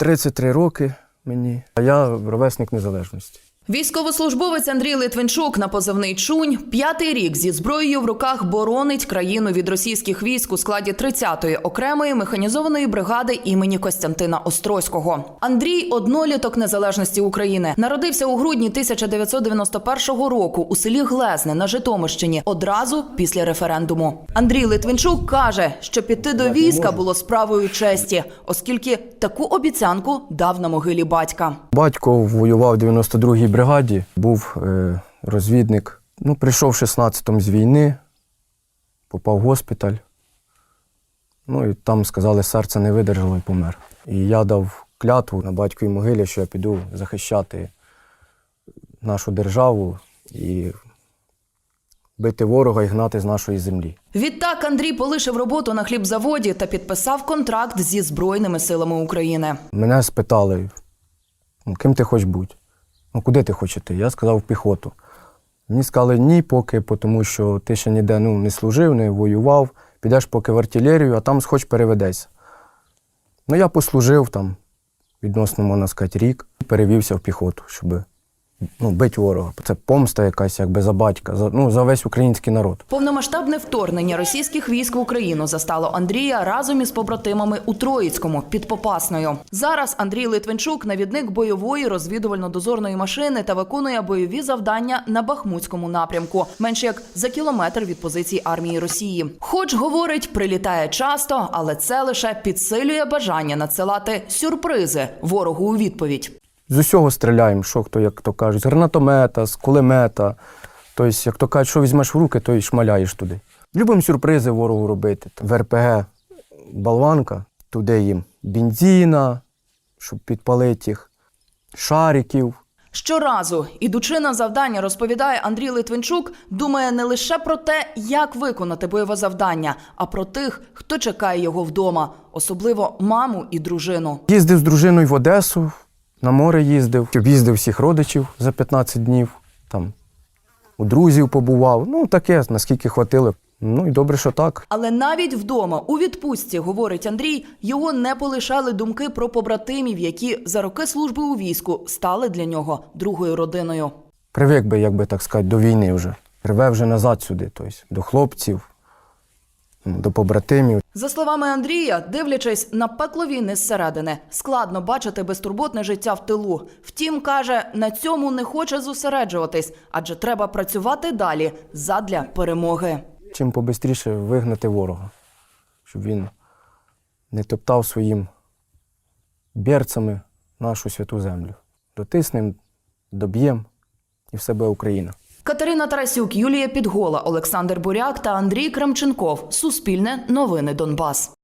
33 роки мені, а я ровесник незалежності. Військовослужбовець Андрій Литвинчук на позивний Чунь п'ятий рік зі зброєю в руках боронить країну від російських військ у складі 30-ї окремої механізованої бригади імені Костянтина Острозького. Андрій одноліток незалежності України. Народився у грудні 1991 року у селі Глезне на Житомирщині одразу після референдуму. Андрій Литвинчук каже, що піти до війська було справою честі, оскільки таку обіцянку дав на могилі батька. Батько воював в 92-й бригаді, був е, розвідник. Ну, прийшов 16-м з війни, попав в госпіталь. Ну і там сказали, серце не видержало і помер. І я дав клятву на батьковій могилі, що я піду захищати нашу державу і бити ворога і гнати з нашої землі. Відтак Андрій полишив роботу на хлібзаводі та підписав контракт зі Збройними силами України. Мене спитали, «Ну, ким ти хочеш бути? Ну, куди ти хочеш йти? Я сказав в піхоту. Мені сказали ні, поки, тому що ти ще ніде ну, не служив, не воював, підеш поки в артилерію, а там схоч переведеться. Ну, я послужив там відносно, можна сказати, рік, перевівся в піхоту, щоб ну, бити ворога. Це помста якась, якби за батька, за, ну, за весь український народ. Повномасштабне вторгнення російських військ в Україну застало Андрія разом із побратимами у Троїцькому під Попасною. Зараз Андрій Литвинчук навідник бойової розвідувально-дозорної машини та виконує бойові завдання на Бахмутському напрямку, менш як за кілометр від позицій армії Росії. Хоч говорить, прилітає часто, але це лише підсилює бажання надсилати сюрпризи ворогу у відповідь. З усього стріляємо, що хто, як то кажуть, з гранатомета, з кулемета. Тобто, як то кажуть, що візьмеш в руки, то й шмаляєш туди. Любимо сюрпризи ворогу робити. В РПГ болванка, туди їм бензина, щоб підпалити їх, шариків. Щоразу, ідучи на завдання, розповідає Андрій Литвинчук, думає не лише про те, як виконати бойове завдання, а про тих, хто чекає його вдома, особливо маму і дружину. Їздив з дружиною в Одесу, на море їздив, об'їздив всіх родичів за 15 днів, там у друзів побував. Ну, таке, наскільки хватило. Ну і добре, що так. Але навіть вдома, у відпустці, говорить Андрій, його не полишали думки про побратимів, які за роки служби у війську стали для нього другою родиною. Привик би, як би так сказати, до війни вже. Рве вже назад сюди, тобто до хлопців, до побратимів. За словами Андрія, дивлячись на пекло війни зсередини, складно бачити безтурботне життя в тилу. Втім, каже, на цьому не хоче зосереджуватись, адже треба працювати далі задля перемоги. Чим побистріше вигнати ворога, щоб він не топтав своїм берцями нашу святу землю. Дотиснем, доб'єм і все буде Україна. Катерина Тарасюк, Юлія Підгола, Олександр Буряк та Андрій Крамченков. Суспільне новини Донбас.